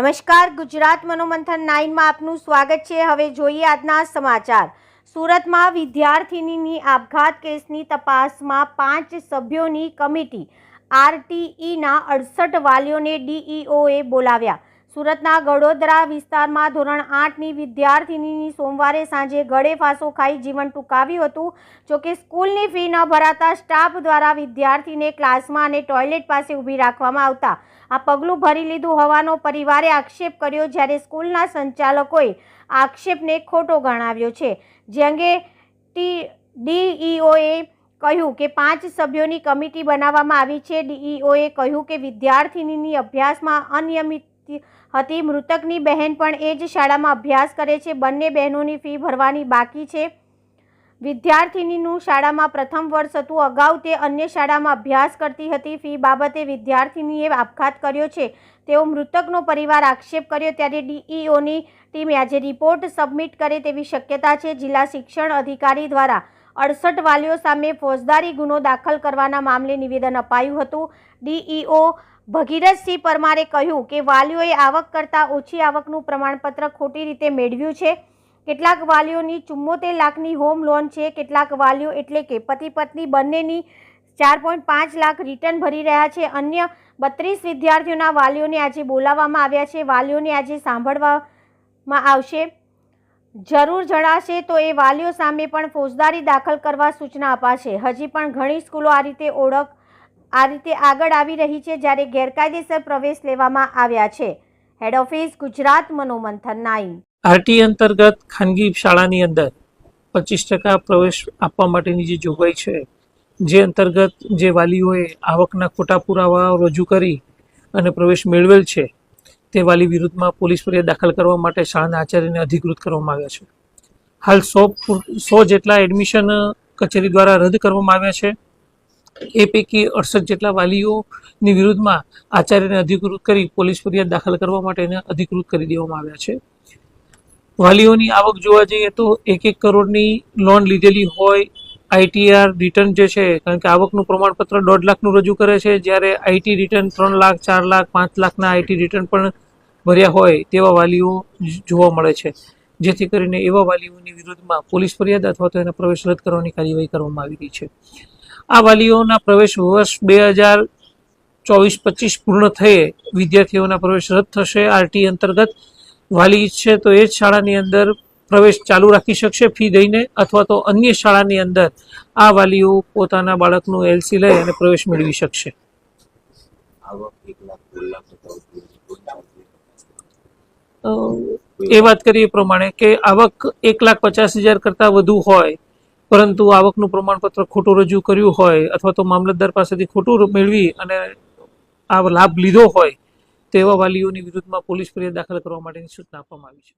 નમસ્કાર, ગુજરાત મનોમંથન નાઇનમાં આપનું સ્વાગત છે. હવે જોઈએ આજના સમાચાર. સુરતમાં વિદ્યાર્થિનીની આપઘાત કેસની તપાસમાં પાંચ સભ્યોની કમિટી. આરટીઈના અડસઠ વાલીઓને ડીઈઓએ બોલાવ્યા. સુરતના ગડોદરા વિસ્તારમાં ધોરણ આઠની વિદ્યાર્થિનીની સોમવારે સાંજે ગળે ફાંસો ખાઈ જીવન ટૂંકાવ્યું હતું. જોકે સ્કૂલની ફી ન ભરાતા સ્ટાફ દ્વારા વિદ્યાર્થીને ક્લાસમાં અને ટોયલેટ પાસે ઊભી રાખવામાં આવતા આ પગલું ભરી લીધું હોવાનો પરિવારે આક્ષેપ કર્યો, જ્યારે સ્કૂલના સંચાલકોએ આક્ષેપને ખોટો ગણાવ્યો છે. જે અંગે ટી, ડીઈઓએ કહ્યું કે પાંચ સભ્યોની કમિટી બનાવવામાં આવી છે. ડીઈઓએ કહ્યું કે વિદ્યાર્થિનીની અભ્યાસમાં અનિયમિત હતી. મૃતકની બહેન પણ એ જ શાળામાં અભ્યાસ કરે છે. બંને બહેનોની ફી ભરવાની બાકી છે. વિદ્યાર્થિનીનું શાળામાં પ્રથમ વર્ષ હતું. અગાઉ તે અન્ય શાળામાં અભ્યાસ કરતી હતી. ફી બાબતે વિદ્યાર્થિનીએ આપઘાત કર્યો છે. તેવો મૃતકનો પરિવાર આક્ષેપ કર્યો ત્યારે ડીઈઓની ટીમે આજે રિપોર્ટ સબમિટ કરે તેવી શક્યતા છે. જિલ્લા શિક્ષણ અધિકારી દ્વારા અડસઠ વાલીઓ સામે ફોજદારી ગુનો દાખલ કરવાના મામલે નિવેદન અપાયું હતું. ડીઈઓ ભગીરથસિંહ પરમારે કહ્યું કે વાલીઓએ આવક કરતાં ઓછી આવકનું પ્રમાણપત્ર ખોટી રીતે મેળવ્યું છે. કેટલાક વાલીઓની ચુમ્મોતેર લાખની હોમ લોન છે. કેટલાક વાલીઓ એટલે કે પતિ પત્ની બંનેની ચાર પોઈન્ટ પાંચ લાખ રિટર્ન ભરી રહ્યા છે. અન્ય બત્રીસ વિદ્યાર્થીઓના વાલીઓને આજે બોલાવવામાં આવ્યા છે. વાલીઓને આજે સાંભળવામાં આવશે. જરૂર જણાશે તો એ વાલીઓ સામે પણ ફોજદારી દાખલ કરવા સૂચના અપાશે. હજી પણ ઘણી સ્કૂલો આ રીતે ઓળખ, આ રીતે આગળ આવી રહી છે જ્યારે ગેરકાયદેસર પ્રવેશ લેવામાં આવ્યા છે. હેડ ઓફિસ ગુજરાત મનોમંથન નાઈ આરટી અંતર્ગત ખાનગી શાળાની અંદર પચીસ ટકા પ્રવેશ આપવા માટેની જે જોગવાઈ છે, જે અંતર્ગત જે વાલીઓએ આવકના ખોટા પુરાવાઓ રજૂ કરી અને પ્રવેશ મેળવેલ છે તે વાલી વિરુદ્ધમાં પોલીસ ફરિયાદ દાખલ કરવા માટે શાળાના આચાર્યને અધિકૃત કરવામાં આવ્યા છે. હાલ સો સો જેટલા એડમિશન કચેરી દ્વારા રદ કરવામાં આવ્યા છે. એ પૈકી અડસઠ જેટલા વાલીઓની વિરુદ્ધમાં આચાર્યને અધિકૃત કરી પોલીસ ફરિયાદ દાખલ કરવા માટે એને અધિકૃત કરી દેવામાં આવ્યા છે. વાલીઓની આવક જોવા જઈએ તો એક એક કરોડની લોન લીધેલી હોય આઈટીઆર રિટર્ન જે છે, કારણ કે આવકનું પ્રમાણપત્ર દોઢ લાખનું રજૂ કરે છે, જ્યારે આઈટી રિટર્ન ત્રણ લાખ, ચાર લાખ, પાંચ લાખના આઈટી રિટર્ન પણ ભર્યા હોય તેવા વાલીઓ જોવા મળે છે. જેથી કરીને એવા વાલીઓની વિરુદ્ધમાં પોલીસ ફરિયાદ અથવા તો એને પ્રવેશ રદ કરવાની કાર્યવાહી કરવામાં આવી રહી છે. આ વાલીઓના પ્રવેશ વર્ષ બે હજાર ચોવીસ પચીસ પૂર્ણ થયે વિદ્યાર્થીઓના પ્રવેશ રદ થશે. આરટી અંતર્ગત વાલી ઈચ્છે તો એ જ શાળાની અંદર પ્રવેશ ચાલુ રાખી શકશે ફી દઈને અથવા તો અન્ય શાળાની અંદર આ વાલીઓ પોતાના બાળકનું એલસી લઈ અને પ્રવેશ મેળવી શકશે. એ વાત કરીએ પ્રમાણે કે આવક એક લાખ પચાસ હજાર કરતાં વધુ હોય પરંતુ આવકનું પ્રમાણપત્ર ખોટું રજૂ કર્યું હોય અથવા તો મામલતદાર પાસેથી ખોટું મેળવી અને આ લાભ લીધો હોય તેવા વાલીઓની વિરુદ્ધમાં પોલીસ ફરિયાદ દાખલ કરવા માટેની સૂચના આપવામાં આવી છે.